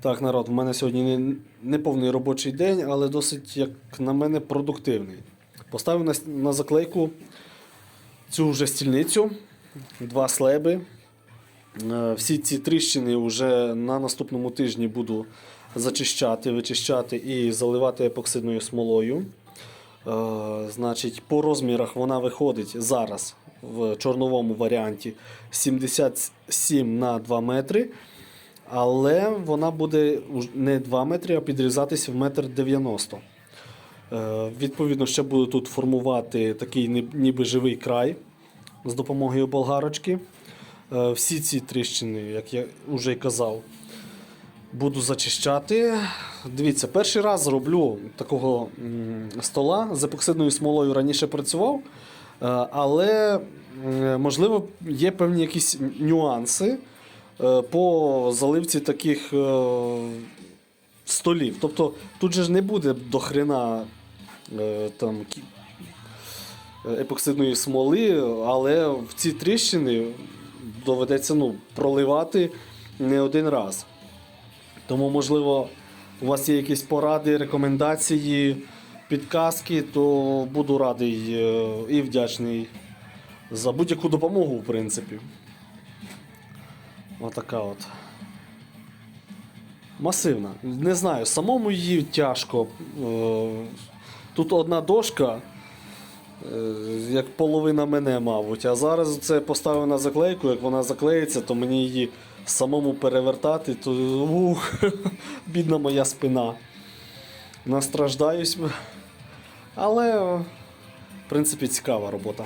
Так, народ, в мене сьогодні не, не повний робочий день, але досить, як на мене, продуктивний. Поставив на, на заклейку цю вже стільницю, два слеби. Е, Всі ці тріщини вже на наступному тижні буду зачищати, вичищати і заливати епоксидною смолою. Е, Значить, по розмірах вона виходить зараз в чорновому варіанті 77 на 2 метри. Але вона буде не 2 метри, а підрізатися в метр 90. Е, Відповідно, ще буду тут формувати такий ніби живий край з допомогою болгарочки. Е, Всі ці тріщини, як я вже й казав, буду зачищати. Дивіться, перший раз роблю такого стола з епоксидною смолою раніше працював, е, але можливо є певні якісь нюанси по заливці таких е, столів. Тобто тут же ж не буде до хрена е, там е, епоксидної смоли, але в ці тріщини доведеться ну, проливати не один раз. Тому, можливо, у вас є якісь поради, рекомендації, підказки, то буду радий е, і вдячний за будь-яку допомогу, в принципі. Отака от. Масивна. Не знаю, самому її тяжко. Е, Тут одна дошка, е, як половина мене, мабуть. А зараз це поставив на заклейку, як вона заклеїться, то мені її самому перевертати, то ух, бідна моя спина. Настраждаюсь. Але, в принципі, цікава робота.